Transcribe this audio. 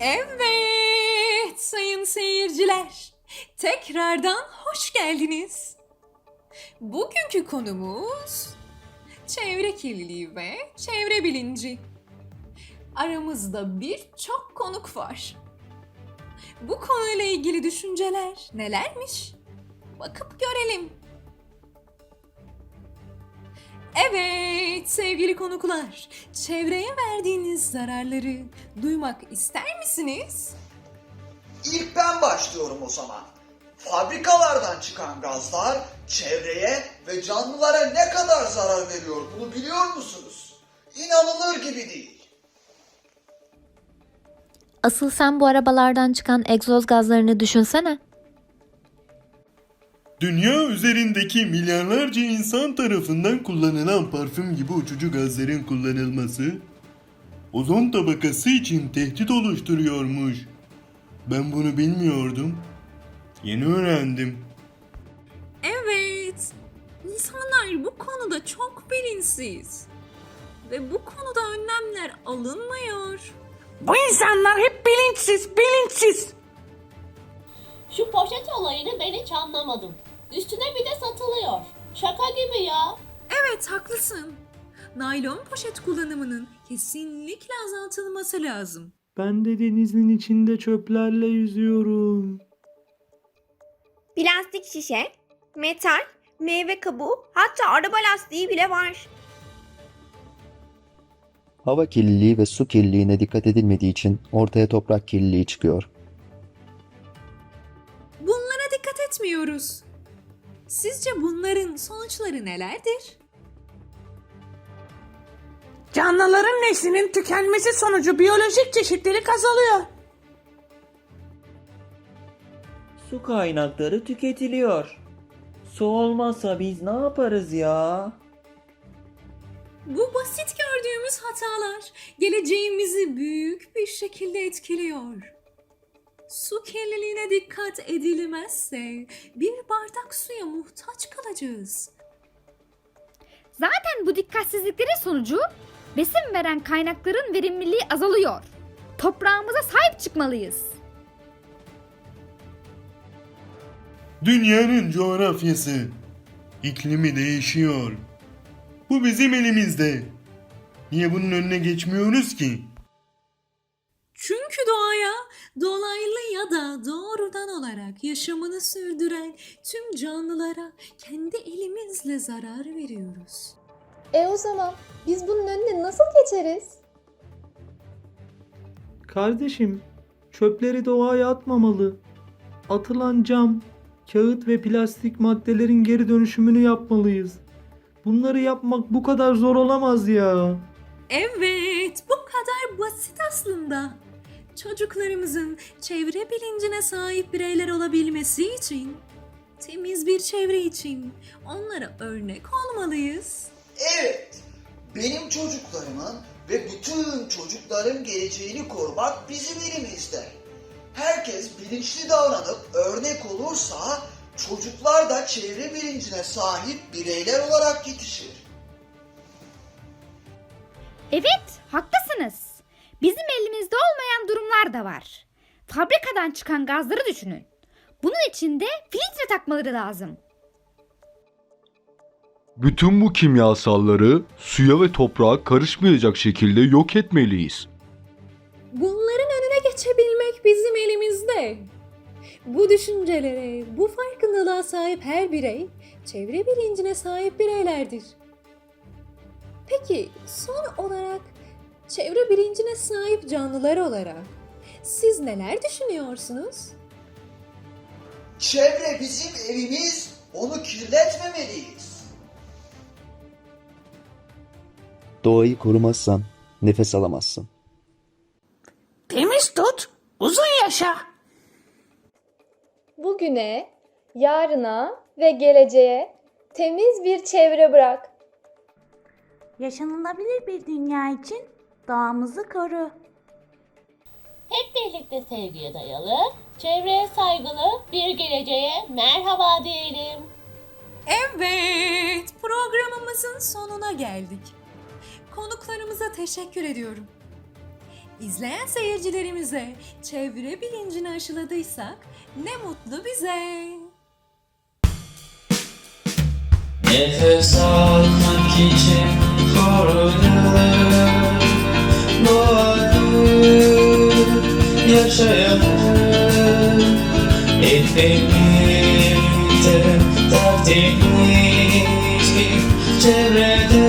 Evet sayın seyirciler. Tekrardan hoş geldiniz. Bugünkü konumuz çevre kirliliği ve çevre bilinci. Aramızda birçok konuk var. Bu konuyla ilgili düşünceler nelermiş? Bakıp görelim. Evet sevgili konuklar, çevreye verdiğiniz zararları duymak ister misiniz? İlk ben başlıyorum o zaman. Fabrikalardan çıkan gazlar çevreye ve canlılara ne kadar zarar veriyor bunu biliyor musunuz? İnanılır gibi değil. Asıl sen bu arabalardan çıkan egzoz gazlarını düşünsene. Dünya üzerindeki milyarlarca insan tarafından kullanılan parfüm gibi uçucu gazların kullanılması ozon tabakası için tehdit oluşturuyormuş. Ben bunu bilmiyordum. Yeni öğrendim. Evet, insanlar bu konuda çok bilinçsiz. Ve bu konuda önlemler alınmıyor. Bu insanlar hep bilinçsiz, bilinçsiz. Şu poşet olayını ben hiç anlamadım. Üstüne bir de satılıyor. Şaka gibi ya. Evet, haklısın. Naylon poşet kullanımının kesinlikle azaltılması lazım. Ben de denizin içinde çöplerle yüzüyorum. Plastik şişe, metal, meyve kabuğu hatta araba lastiği bile var. Hava kirliliği ve su kirliliğine dikkat edilmediği için ortaya toprak kirliliği çıkıyor. Bunlara dikkat etmiyoruz. Sizce bunların sonuçları nelerdir? Canlıların neslinin tükenmesi sonucu biyolojik çeşitlilik azalıyor. Su kaynakları tüketiliyor. Su olmazsa biz ne yaparız ya? Bu basit gördüğümüz hatalar geleceğimizi büyük bir şekilde etkiliyor. Su kirliliğine dikkat edilmezse bir bardak suya muhtaç kalacağız. Zaten bu dikkatsizliklerin sonucu besin veren kaynakların verimliliği azalıyor. Toprağımıza sahip çıkmalıyız. Dünyanın coğrafyası, iklimi değişiyor. Bu bizim elimizde. Niye bunun önüne geçmiyoruz ki? Çünkü doğaya dolaylı ya da doğrudan olarak yaşamını sürdüren tüm canlılara kendi elimizle zarar veriyoruz. E o zaman biz bunun önüne nasıl geçeriz? Kardeşim, çöpleri doğaya atmamalı. Atılan cam, kağıt ve plastik maddelerin geri dönüşümünü yapmalıyız. Bunları yapmak bu kadar zor olamaz ya. Evet, bu kadar basit aslında. Çocuklarımızın çevre bilincine sahip bireyler olabilmesi için, temiz bir çevre için onlara örnek olmalıyız. Evet, benim çocuklarımın ve bütün çocukların geleceğini korumak bizim elimizde. Herkes bilinçli davranıp örnek olursa çocuklar da çevre bilincine sahip bireyler olarak yetişir. Evet, haklısınız. Bizim elimizde olmayan durumlar da var. Fabrikadan çıkan gazları düşünün. Bunun için de filtre takmaları lazım. Bütün bu kimyasalları suya ve toprağa karışmayacak şekilde yok etmeliyiz. Bunların önüne geçebilmek bizim elimizde. Bu düşüncelere, bu farkındalığa sahip her birey, çevre bilincine sahip bireylerdir. Peki son olarak çevre bilincine sahip canlılar olarak siz neler düşünüyorsunuz? Çevre bizim evimiz, onu kirletmemeliyiz. Doğayı korumazsan nefes alamazsın. Temiz tut, uzun yaşa. Bugüne, yarına ve geleceğe temiz bir çevre bırak. Yaşanılabilir bir dünya için doğamızı koru. Hep birlikte sevgiye dayalı, çevreye saygılı bir geleceğe merhaba diyelim. Evet, programımızın sonuna geldik. Konuklarımıza teşekkür ediyorum. İzleyen seyircilerimize çevre bilincini aşıladıysak ne mutlu bize. Nefes almak için korunalım yaşayalım Hep birlikte tertemiz bir çevre